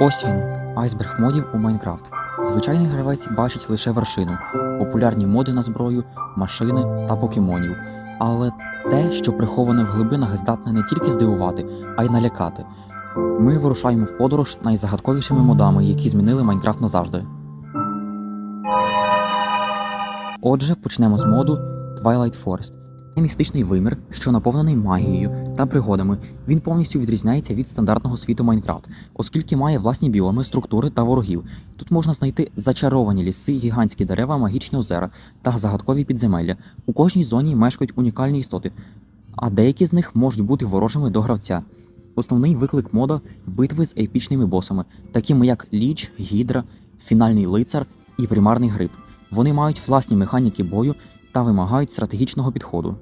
Ось він, айсберг модів у Майнкрафт. Звичайний гравець бачить лише вершину, популярні моди на зброю, машини та покемонів. Але те, що приховане в глибинах, здатне не тільки здивувати, а й налякати. Ми вирушаємо в подорож найзагадковішими модами, які змінили Майнкрафт назавжди. Отже, почнемо з моду Twilight Forest. Містичний вимір, що наповнений магією та пригодами. Він повністю відрізняється від стандартного світу Майнкрафт, оскільки має власні біоми, структури та ворогів. Тут можна знайти зачаровані ліси, гігантські дерева, магічні озера та загадкові підземелля. У кожній зоні мешкають унікальні істоти, а деякі з них можуть бути ворожими до гравця. Основний виклик мода битви з епічними босами, такими як Ліч, Гідра, Фінальний лицар і примарний гриб. Вони мають власні механіки бою та вимагають стратегічного підходу.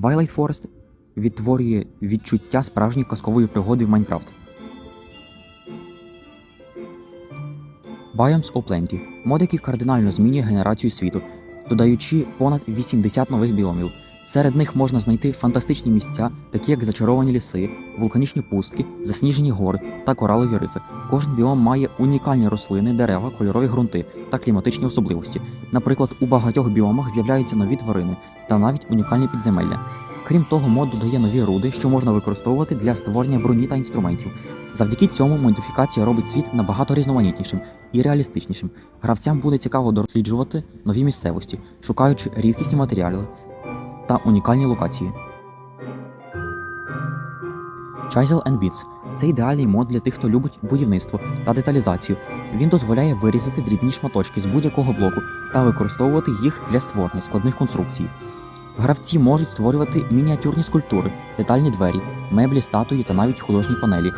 Twilight Forest відтворює відчуття справжньої казкової пригоди в Майнкрафт. Biomes of Plenty – мод, який кардинально змінює генерацію світу, додаючи понад 80 нових біомів. Серед них можна знайти фантастичні місця, такі як зачаровані ліси, вулканічні пустки, засніжені гори та коралові рифи. Кожен біом має унікальні рослини, дерева, кольорові ґрунти та кліматичні особливості. Наприклад, у багатьох біомах з'являються нові тварини та навіть унікальні підземелля. Крім того, мод додає нові руди, що можна використовувати для створення броні та інструментів. Завдяки цьому модифікація робить світ набагато різноманітнішим і реалістичнішим. Гравцям буде цікаво досліджувати нові місцевості, шукаючи рідкісні матеріали та унікальні локації. Chisel and Bits – це ідеальний мод для тих, хто любить будівництво та деталізацію. Він дозволяє вирізати дрібні шматочки з будь-якого блоку та використовувати їх для створення складних конструкцій. Гравці можуть створювати мініатюрні скульптури, детальні двері, меблі, статуї та навіть художні панелі.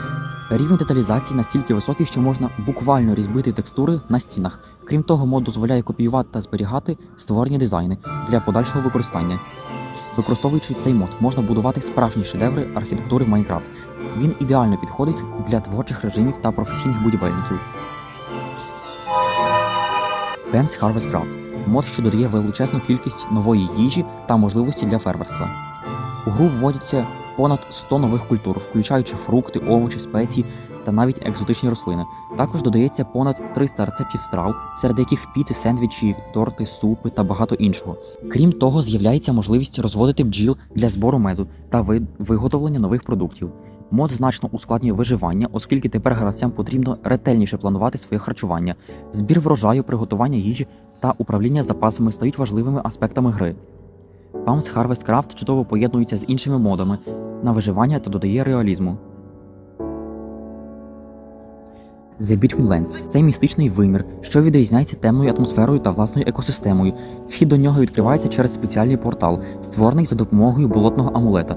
Рівень деталізації настільки високий, що можна буквально різбити текстури на стінах. Крім того, мод дозволяє копіювати та зберігати створені дизайни для подальшого використання. Використовуючи цей мод, можна будувати справжні шедеври архітектури в Майнкрафт. Він ідеально підходить для творчих режимів та професійних будівельників. Pam's Harvest Craft – мод, що додає величезну кількість нової їжі та можливості для фермерства. У гру вводяться понад 100 нових культур, включаючи фрукти, овочі, спеції та навіть екзотичні рослини. Також додається понад 300 рецептів страв, серед яких піци, сендвічі, торти, супи та багато іншого. Крім того, з'являється можливість розводити бджіл для збору меду та виготовлення нових продуктів. Мод значно ускладнює виживання, оскільки тепер гравцям потрібно ретельніше планувати своє харчування. Збір врожаю, приготування їжі та управління запасами стають важливими аспектами гри. Palms Harvest Craft чудово поєднується з іншими модами на виживання та додає реалізму. The Between Lands – це містичний вимір, що відрізняється темною атмосферою та власною екосистемою. Вхід до нього відкривається через спеціальний портал, створений за допомогою болотного амулета.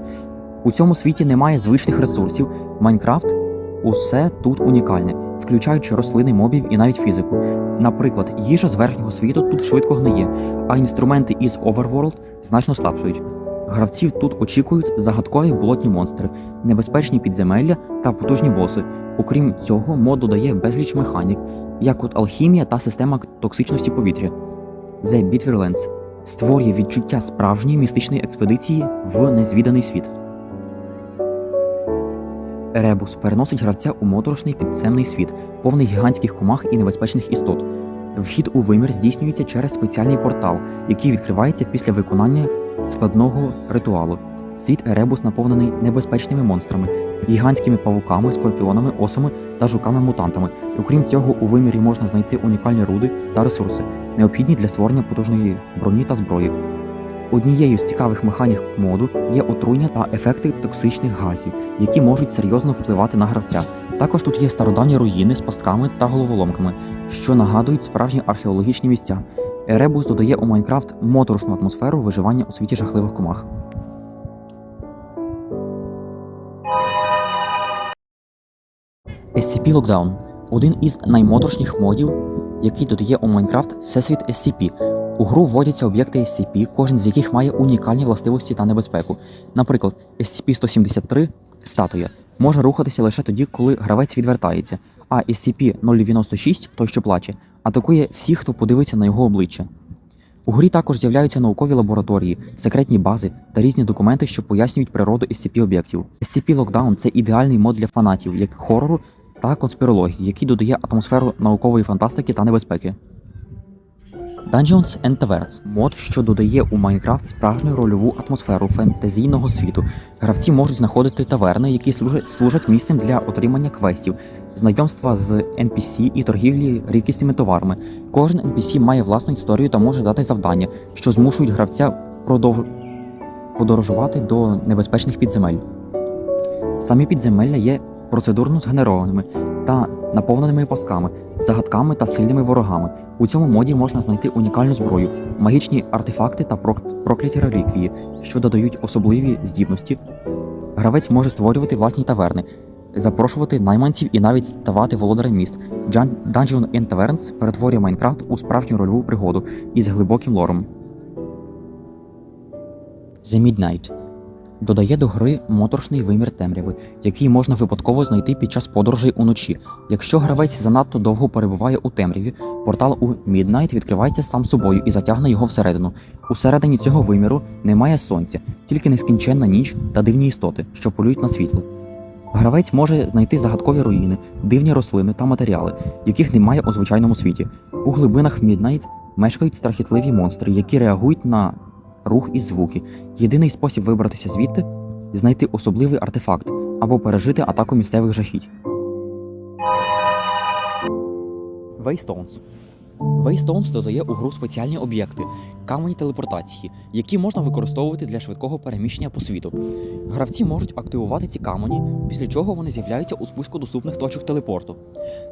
У цьому світі немає звичних ресурсів. Майнкрафт усе тут унікальне, включаючи рослини мобів і навіть фізику. Наприклад, їжа з верхнього світу тут швидко гниє, а інструменти із Overworld значно слабшують. Гравців тут очікують загадкові болотні монстри, небезпечні підземелля та потужні боси. Окрім цього, мод додає безліч механік, як от алхімія та система токсичності повітря. The Bitverlands створює відчуття справжньої містичної експедиції в незвіданий світ. Ребус переносить гравця у моторошний підземний світ, повний гігантських комах і небезпечних істот. Вхід у вимір здійснюється через спеціальний портал, який відкривається після виконання складного ритуалу. Світ Еребус наповнений небезпечними монстрами, гігантськими павуками, скорпіонами, осами та жуками-мутантами. І окрім цього, у вимірі можна знайти унікальні руди та ресурси, необхідні для створення потужної броні та зброї. Однією з цікавих механік моду є отруєння та ефекти токсичних газів, які можуть серйозно впливати на гравця. Також тут є стародавні руїни з пастками та головоломками, що нагадують справжні археологічні місця. Еребус додає у Майнкрафт моторошну атмосферу виживання у світі жахливих комах. SCP Lockdown один із наймоторшніх модів, який додає у Майнкрафт Всесвіт SCP. У гру вводяться об'єкти SCP, кожен з яких має унікальні властивості та небезпеку. Наприклад, SCP-173 статуя може рухатися лише тоді, коли гравець відвертається, а SCP-096, той, що плаче, атакує всіх, хто подивиться на його обличчя. У грі також з'являються наукові лабораторії, секретні бази та різні документи, що пояснюють природу SCP-об'єктів. SCP Lockdown – це ідеальний мод для фанатів як хорору, та конспірології, який додає атмосферу наукової фантастики та небезпеки. Dungeons and Taverns – мод, що додає у Майнкрафт справжню рольову атмосферу фентезійного світу. Гравці можуть знаходити таверни, які служать, місцем для отримання квестів, знайомства з NPC і торгівлі рідкісними товарами. Кожен NPC має власну історію та може дати завдання, що змушують гравця продов... подорожувати до небезпечних підземель. Самі підземелля є процедурно згенерованими та наповненими пасками, загадками та сильними ворогами. У цьому моді можна знайти унікальну зброю, магічні артефакти та прок- прокляті реліквії, що додають особливі здібності. Гравець може створювати власні таверни, запрошувати найманців і навіть ставати володарем міст. Dungeon and Taverns перетворює Майнкрафт у справжню рольову пригоду із глибоким лором. The Midnight додає до гри моторошний вимір темряви, який можна випадково знайти під час подорожей уночі. Якщо гравець занадто довго перебуває у темряві, портал у Midnight відкривається сам собою і затягне його всередину. Усередині цього виміру немає сонця, тільки нескінченна ніч та дивні істоти, що полюють на світло. Гравець може знайти загадкові руїни, дивні рослини та матеріали, яких немає у звичайному світі. У глибинах Midnight мешкають страхітливі монстри, які реагують на рух і звуки. Єдиний спосіб вибратися звідти знайти особливий артефакт або пережити атаку місцевих жахіть. Waystones Waystones додає у гру спеціальні об'єкти, камені телепортації, які можна використовувати для швидкого переміщення по світу. Гравці можуть активувати ці камені, після чого вони з'являються у списку доступних точок телепорту.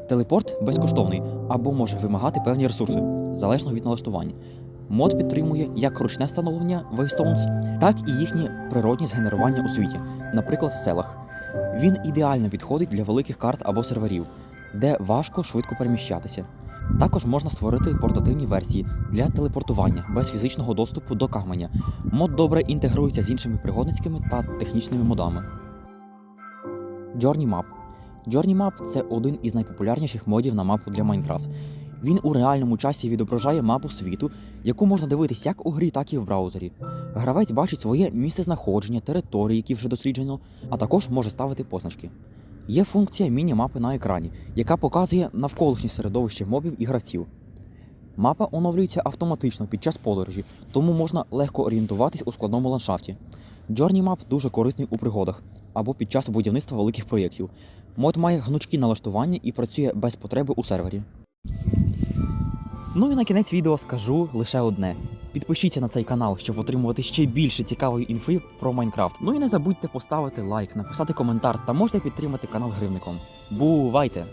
Телепорт безкоштовний або може вимагати певні ресурси, залежно від налаштування. Мод підтримує як ручне встановлення Waystones, так і їхнє природні згенерування у світі, наприклад, в селах. Він ідеально підходить для великих карт або серверів, де важко швидко переміщатися. Також можна створити портативні версії для телепортування без фізичного доступу до каменя. Мод добре інтегрується з іншими пригодницькими та технічними модами. Journey Map Journey Map – це один із найпопулярніших модів на мапу для Minecraft. Він у реальному часі відображає мапу світу, яку можна дивитись як у грі, так і в браузері. Гравець бачить своє місце знаходження, території, які вже досліджено, а також може ставити позначки. Є функція міні-мапи на екрані, яка показує навколишнє середовище мобів і гравців. Мапа оновлюється автоматично під час подорожі, тому можна легко орієнтуватись у складному ландшафті. Journey Map дуже корисний у пригодах або під час будівництва великих проєктів. Мод має гнучкі налаштування і працює без потреби у сервері. Ну і на кінець відео скажу лише одне: підпишіться на цей канал, щоб отримувати ще більше цікавої інфи про Майнкрафт. Ну і не забудьте поставити лайк, написати коментар та можете підтримати канал гривником. Бувайте!